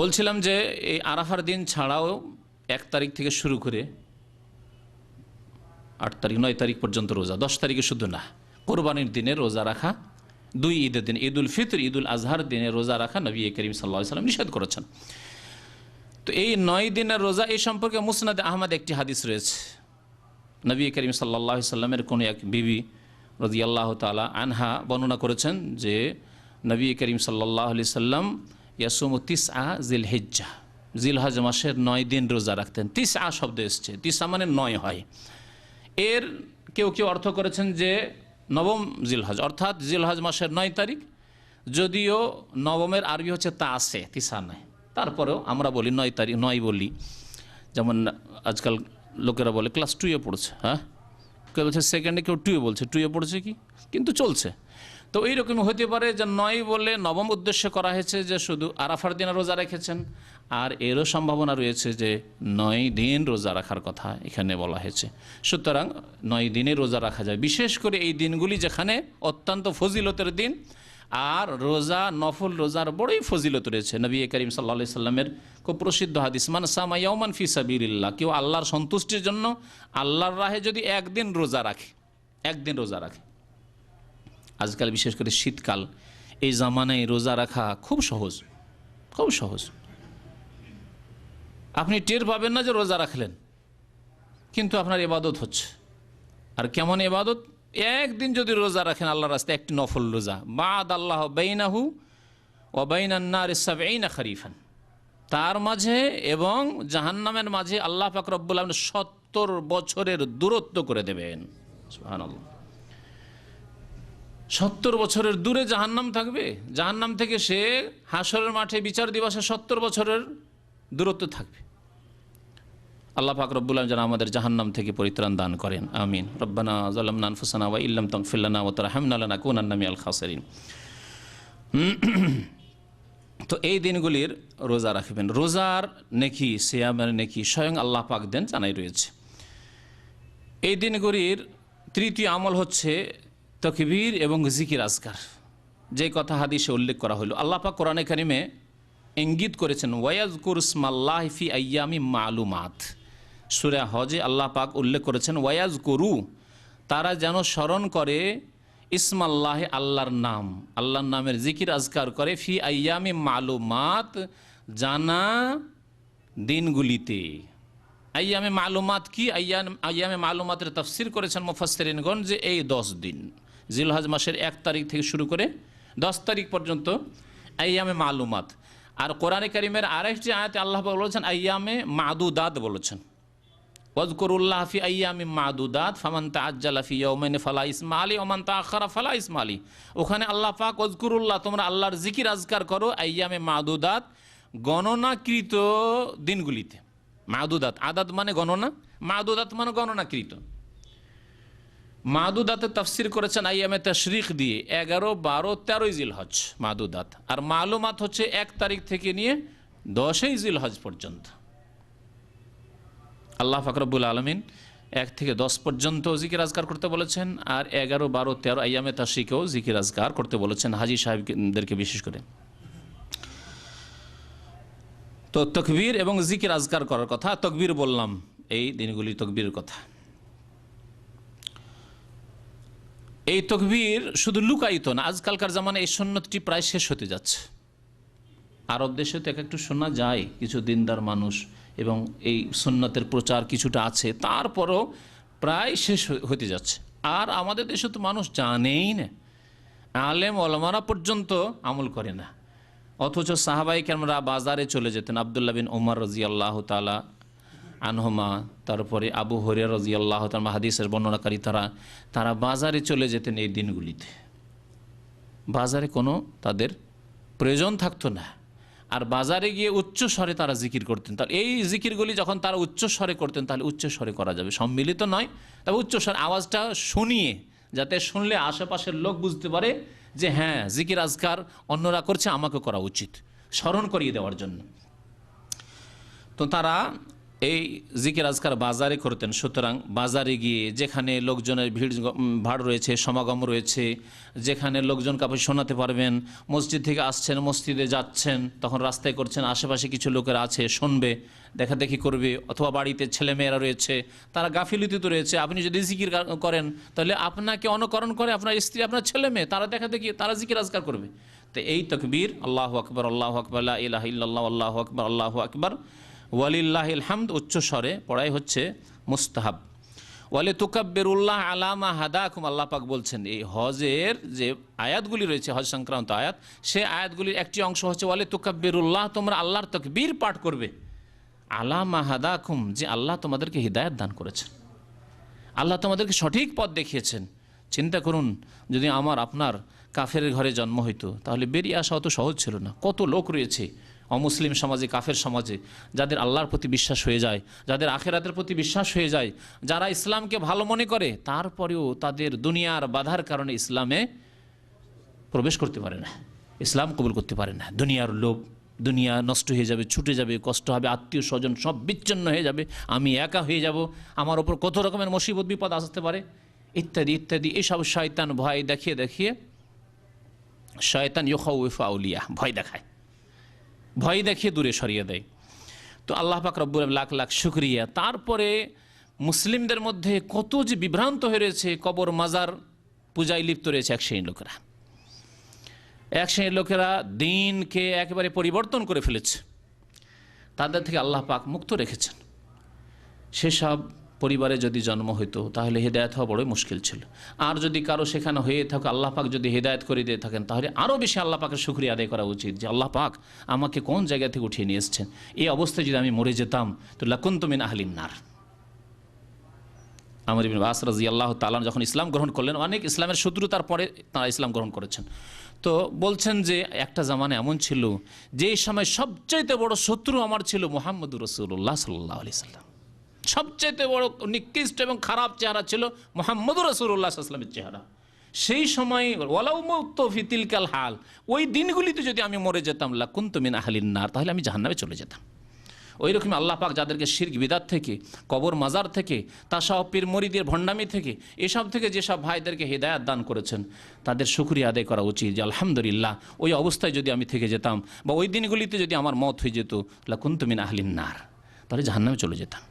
বলছিলাম যে এই আরাফার দিন ছাড়াও এক তারিখ থেকে শুরু করে আট তারিখ, নয় তারিখ পর্যন্ত রোজা, দশ তারিখে শুধু না, কোরবানির দিনে রোজা রাখা, দুই ঈদের দিন, ঈদুল ফিতর, ঈদুল আজহার দিনে রোজা রাখা নবী করিম সাল্লা সাল্লাম নিষেধ করেছেন। তো এই নয় দিনের রোজা এই সম্পর্কে মুসনাদ আহমদ একটি হাদিস রয়েছে। নবী করিম সাল্লাহ সাল্লামের কোনো এক বিবি রদি আল্লাহ তালা আনহা বর্ণনা করেছেন যে, নবী করিম সাল্লাহ আলি সাল্লাম ইয়াসুম তিস আ জিল হেজ্জা জিলহজ মাসের নয় দিন রোজা রাখতেন। তিস আ শব্দ এসছে। তিসা মানে নয় হয়। এর কেউ কেউ অর্থ করেছেন যে নবম জিলহজ, অর্থাৎ জিলহজ মাসের নয় তারিখ। যদিও নবমের আরবি হচ্ছে তা আছে তিসা নয়। তারপরেও আমরা বলি নয় তারিখ, নয় বলি। যেমন আজকাল লোকেরা বলে, ক্লাস টুয়ে পড়ছে হ্যাঁ? কেউ বলছে সেকেন্ডে কেউ টুয়ে বলছে। টুয়ে পড়ছে কি? কিন্তু চলছে। তো এইরকম হতে পারে যে নয় বলে নবম উদ্দেশ্য করা হয়েছে যে শুধু আরাফার দিনে রোজা রেখেছেন, আর এরও সম্ভাবনা রয়েছে যে নয় দিন রোজা রাখার কথা এখানে বলা হয়েছে। সুতরাং নয় দিনে রোজা রাখা যায়। বিশেষ করে এই দিনগুলি যেখানে অত্যন্ত ফজিলতের দিন, আর রোজা, নফল রোজার বড়ই ফজিলত রয়েছে। নবী করিম সাল্লা সাল্লামের খুব প্রসিদ্ধ হাদিস, মান সামাইয়ামান ফি সাবিরিল্লাহ কেউ আল্লাহর সন্তুষ্টির জন্য আল্লাহর রাহে যদি একদিন রোজা রাখে, একদিন রোজা রাখে। আজকাল বিশেষ করে শীতকাল, এই জামানায় রোজা রাখা খুব সহজ খুব সহজ। আপনি টের পাবেন না যে রোজা রাখলেন, কিন্তু আপনার এবাদত হচ্ছে। আর কেমন এবাদত? একদিন যদি রোজা রাখেন আল্লাহ রাস্তায় একটি নফল রোজা। বাদ আল্লাহ বেইনাহু ও বেইনান্নার ইসাবেইনা খারিফান। তার মাঝে এবং জাহান্নামের মাঝে আল্লাহ পাক রব্বুল আলম সত্তর বছরের দূরত্ব করে দেবেন। সুবহানাল্লাহ। সত্তর বছরের দূরে জাহান্নাম থাকবে। জাহান্নাম থেকে সে হাসরের মাঠে বিচার দিবসে সত্তর বছরের দূরত্ব থাকবে। আল্লাহ পাক রব্বুল যেন আমাদের জাহান্নাম থেকে পরিত্রাণ দান করেন। আমিন। রব্বানা জালামনা আনফুসানা ওয়া ইল্লাম তাগফিরলানা ওয়া তারহামনা লানাকুনান্না মিনাল খাসিরিন। তো এই দিনগুলির রোজা রাখবেন। রোজার নেকি, সিয়ামের নেকি স্বয়ং আল্লাহ পাক দেন জানাই রয়েছে। এই দিনগুলির তৃতীয় আমল হচ্ছে তকবীর এবং জিকির আজকার। যে কথা হাদিসে উল্লেখ করা হলো আল্লাহ পাক কোরআনে কারিমে ইঙ্গিত করেছেন ওয়াজ কুরসমাল্লাহ ফি আয়ামি মালুমাত। সুরা হজে আল্লাহ পাক উল্লেখ করেছেন ওয়াজ করু তারা যেন স্মরণ করে ইসমাল্লাহ আল্লাহর নাম। আল্লাহর নামের জিকির আজকার করে, ফি আয়ামি মালুমাত জানা দিনগুলিতে। আয়ামে মালুমাত কি? আয়াম আয়ামে মালুমাতের তফসির করেছেন মুফাসসিরিনগণ যে এই দশ দিন। জিলহজ মাসের এক তারিখ থেকে শুরু করে দশ তারিখ পর্যন্ত আয়ামে মালুমাত। আর কোরআনে করিমের আরেকটি আয়াতে আল্লাহ বলেছেন আয়ামে মাদুদাত বলেছেন। ওয়াজকরুল্লাহ ফি আয়ামি মাদুদাত, ফামান তাআজ্জালা ফি ইয়াউমাইন ফালা ইসমা আলী ওমান তাআখারা ফালা ইসমা ওখানে আল্লাহ পাক ওয়াজকুরুল্লাহ, তোমরা আল্লাহর জিকির আজকার করো আয়ামে মাদুদাত গণনাকৃত দিনগুলিতে। মাদুদাত, আদাত মানে গণনা, মাদুদাত মানে গণনাকৃত। মাদুদাতে তফসির করেছেন আইয়ামে তশরিক দিয়ে এগারো, বারো, তেরোই জিল হজ মাদুদাত। আর মালুমাত হচ্ছে এক তারিখ থেকে নিয়ে দশই জিল হজ পর্যন্ত। আল্লাহ ফাকরবুল আলমিন এক থেকে দশ পর্যন্ত জিকির আজকার করতে বলেছেন আর এগারো, বারো, তেরো আইয়ামে তাশিকেও জিকির আজকার করতে বলেছেন হাজি সাহেবদেরকে বিশেষ করে। তো তকবীর এবং জিকির আজকার করার কথা, তকবীর বললাম, এই দিনগুলি তকবীরের কথা। এই তকবীর শুধু লুকায়িত না, আজকালকার জামানে এই সন্ন্যতটি প্রায় শেষ হতে যাচ্ছে। আরব দেশে তো এক একটু শোনা যায়, কিছু দিনদার মানুষ এবং এই সন্ন্যতের প্রচার কিছুটা আছে, তারপরও প্রায় শেষ হতে যাচ্ছে। আর আমাদের দেশে তো মানুষ জানেই না, আলেম অলমারা পর্যন্ত আমল করে না। অথচ সাহাবাই কেমরা বাজারে চলে যেতেন আবদুল্লাহ বিন ওমর রাজি আল্লাহ তালা আনহমা, তারপরে আবু হরিয়া রাজি আল্লাহ তালা হাদিসের বর্ণনাকারী তারা তারা বাজারে চলে যেতেন এই দিনগুলিতে। বাজারে কোনো তাদের প্রয়োজন থাকতো না। আর বাজারে গিয়ে উচ্চ স্বরে তারা জিকির করতেন। তাহলে এই জিকিরগুলি যখন তারা উচ্চ স্বরে করতেন, তাহলে উচ্চ স্বরে করা যাবে। সম্মিলিত নয়, তবে উচ্চ স্বর আওয়াজটা শুনিয়ে, যাতে শুনলে আশেপাশের লোক বুঝতে পারে যে হ্যাঁ জিকির আজকার অন্যরা করছে, আমাকে করা উচিত। স্মরণ করিয়ে দেওয়ার জন্য। তো তারা এই জিকির আজকার বাজারে করতেন। সুতরাং বাজারে গিয়ে যেখানে লোকজনের ভিড় ভাড় রয়েছে, সমাগম রয়েছে, যেখানে লোকজন কাপড় শোনাতে পারবেন, মসজিদ থেকে আসছেন, মসজিদে যাচ্ছেন, তখন রাস্তায় করছেন, আশেপাশে কিছু লোকের আছে, শুনবে দেখা দেখি করবে, অথবা বাড়িতে ছেলেমেয়েরা রয়েছে, তারা গাফিলতিতে রয়েছে, আপনি যদি জিকির করেন, তাহলে আপনাকে অনুকরণ করে আপনার স্ত্রী, আপনার ছেলে মেয়ে তারা দেখা দেখি তারা জিকির আজকার করবে। তো এই তকবীর, আল্লাহ আকবর আল্লাহ আকবর ইলাহ ইল্লাল্লাহ, আল্লাহ আকবর আল্লাহ আকবর ওয়ালিল্লাহিল হামদ উচ্চ স্বরে, পড়াই হচ্ছে মুস্তাহাব। ওয়ালে তুকাব্বিরুল্লাহ আলামা হাদাকুম, আল্লাহ পাক বলছেন, এই হজের যে আয়াতগুলি রয়েছে, হজ সংক্রান্ত আয়াত, সে আয়াতগুলির একটি অংশ হচ্ছে ওয়ালে তুকাব্বিরুল্লাহ তোমরা আল্লাহর তকবীর পাঠ করবে। আলামা হাদাকুম, যে আল্লাহ তোমাদেরকে হৃদায়ত দান করেছেন। আল্লাহ তোমাদেরকে সঠিক পথ দেখিয়েছেন। চিন্তা করুন, যদি আমার, আপনার কাফের ঘরে জন্ম হইতো, তাহলে বেরিয়ে আসা অত সহজ ছিল না। কত লোক রয়েছে অমুসলিম সমাজে, কাফের সমাজে, যাদের আল্লাহর প্রতি বিশ্বাস হয়ে যায়, যাদের আখেরাতের প্রতি বিশ্বাস হয়ে যায়, যারা ইসলামকে ভালো মনে করে, তারপরেও তাদের দুনিয়ার বাধার কারণে ইসলামে প্রবেশ করতে পারে না, ইসলাম কবুল করতে পারে না। দুনিয়ার লোভ, দুনিয়া নষ্ট হয়ে যাবে, ছুটে যাবে, কষ্ট হবে, আত্মীয় স্বজন সব বিচ্ছিন্ন হয়ে যাবে, আমি একা হয়ে যাব, আমার ওপর কত রকমের মুসিবত, বিপদ আসতে পারে, ইত্যাদি ইত্যাদি এইসব শয়তান ভয় দেখিয়ে দেখিয়ে, শয়তান ইউফা আউলিয়া ভয় দেখায়। ভয় দেখিয়ে দূরে সরিয়ে দেয়। তো আল্লাহ পাক রব্বুল লাখ লাখ শুক্রিয়া। তারপরে মুসলিমদের মধ্যে কত যে বিভ্রান্ত হয়ে রয়েছে, কবর মাজার পূজায় লিপ্ত রয়েছে এক শ্রেণির লোকেরা। এক শ্রেণির লোকেরা দিনকে একেবারে পরিবর্তন করে ফেলেছে। তাদের থেকে আল্লাহ পাক মুক্ত রেখেছেন। সেসব পরিবারে যদি জন্ম হইতো, তাহলে হেদায়ত হওয়া বড়ই মুশকিল ছিল। আর যদি কারও সেখানে হয়ে থাকে, আল্লাহ পাক যদি হেদায়ত করে দিয়ে থাকেন, তাহলে আরও বেশি আল্লাহ পাকের শুক্রিয়া আদায় করা উচিত যে, আল্লাহ পাক আমাকে কোন জায়গা থেকে উঠিয়ে নিয়ে এসছেন? এই অবস্থায় যদি আমি মরে যেতাম, তো লাকুন্তমিন আহলিন নার। আমর ইবিন বাস রাজি আল্লাহ তালান যখন ইসলাম গ্রহণ করলেন, অনেক ইসলামের শত্রুতার পরে তারা ইসলাম গ্রহণ করেছেন। তো বলছেন যে, একটা জামানা এমন ছিল যে সময় সবচাইতে বড় শত্রু আমার ছিল মোহাম্মদ রসুল্লাহ সাল্লাহ আলি সাল্লাম। সবচাইতে বড় নিকৃষ্ট এবং খারাপ চেহারা ছিল মোহাম্মদ রসুল্লাহ আসলামের চেহারা। সেই সময় ফিতিলকাল হাল, ওই দিনগুলিতে যদি আমি মরে যেতাম লাকুন্তমিন আহলিন নার, তাহলে আমি জাহান্নামে চলে যেতাম। ওই রকম আল্লাহ পাক যাদেরকে শির্ক, বিদাত থেকে, কবর মাজার থেকে, তাসা পীর মরিদের ভণ্ডামি থেকে, এসব থেকে যেসব ভাইদেরকে হেদায়াত দান করেছেন, তাদের শুক্রিয়া আদায় করা উচিত যে আলহামদুলিল্লাহ ওই অবস্থায় যদি আমি থেকে যেতাম বা ওই দিনগুলিতে যদি আমার মত হয়ে যেত লাকুন্তমিন আহলিন নার, তাহলে জাহান্নামে চলে যেতাম।